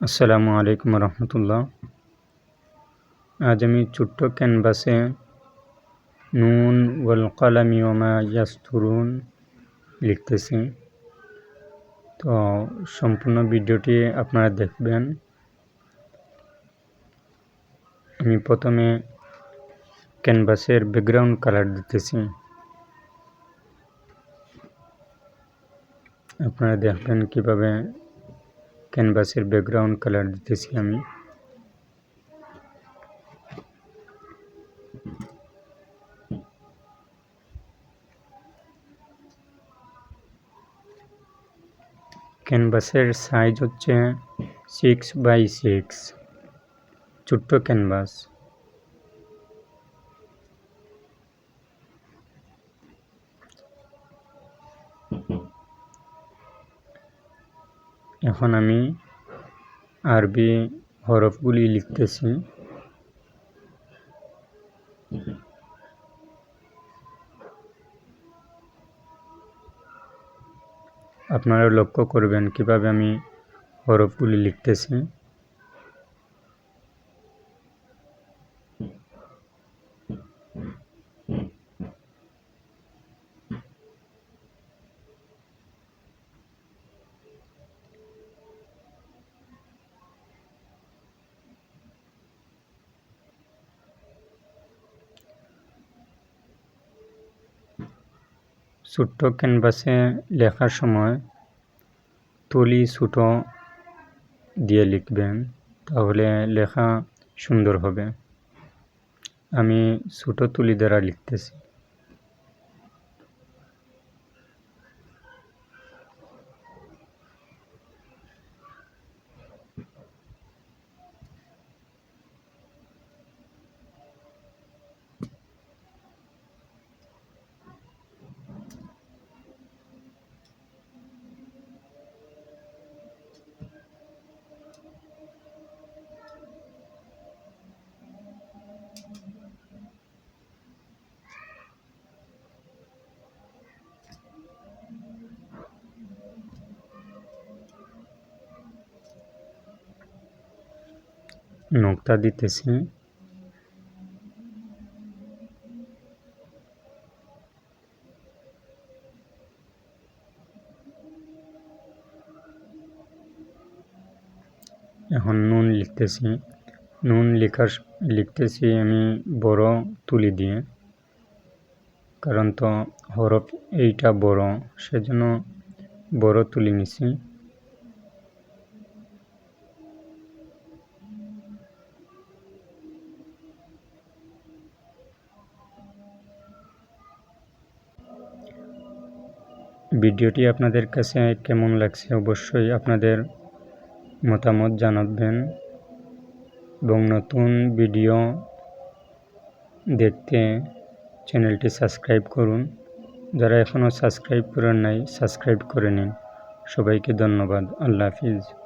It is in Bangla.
আসসালামু আলাইকুম রহমতুল্লাহ। আজ আমি ছোট্ট ক্যানভাসে নুন ওয়াল কালামি ওমা ইয়াস্তুরুন লিখতেছি। তো সম্পূর্ণ ভিডিওটি আপনারা দেখবেন। আমি প্রথমে ক্যানভাসের ব্যাকগ্রাউন্ড কালার দিতেছি। আপনারা দেখবেন কীভাবে ক্যানভাসের ব্যাকগ্রাউন্ড কালার দিতেছি আমি। ক্যানভাসের সাইজ হচ্ছে সিক্স বাই সিক্স ছোট্ট ক্যানভাস এখন আমি আরবি হরফগুলি লিখতেছি। আপনারা লক্ষ্য করবেন কীভাবে আমি হরফগুলি লিখতেছি। ছোট্ট ক্যানভাসে লেখার সময় তুলি ছোটো দিয়ে লিখবেন, তাহলে লেখা সুন্দর হবে। আমি ছোটো তুলি দ্বারা লিখতেছি। নোকতা দিতেছি। এখন নুন লিখতেছি। নুন লেখার লিখতেছি আমি বড় তুলি দিয়ে। কারণ তো হরফ এইটা বড়, সেজন্য বড় তুলি নিছি। ভিডিওটি আপনাদের কাছে কেমন লাগছে অবশ্যই আপনাদের মতামত জানাবেন এবং নতুন ভিডিও দেখতে চ্যানেলটি সাবস্ক্রাইব করুন। যারা এখনও সাবস্ক্রাইব করেন নাই, সাবস্ক্রাইব করে নিন। সবাইকে ধন্যবাদ। আল্লাহ হাফিজ।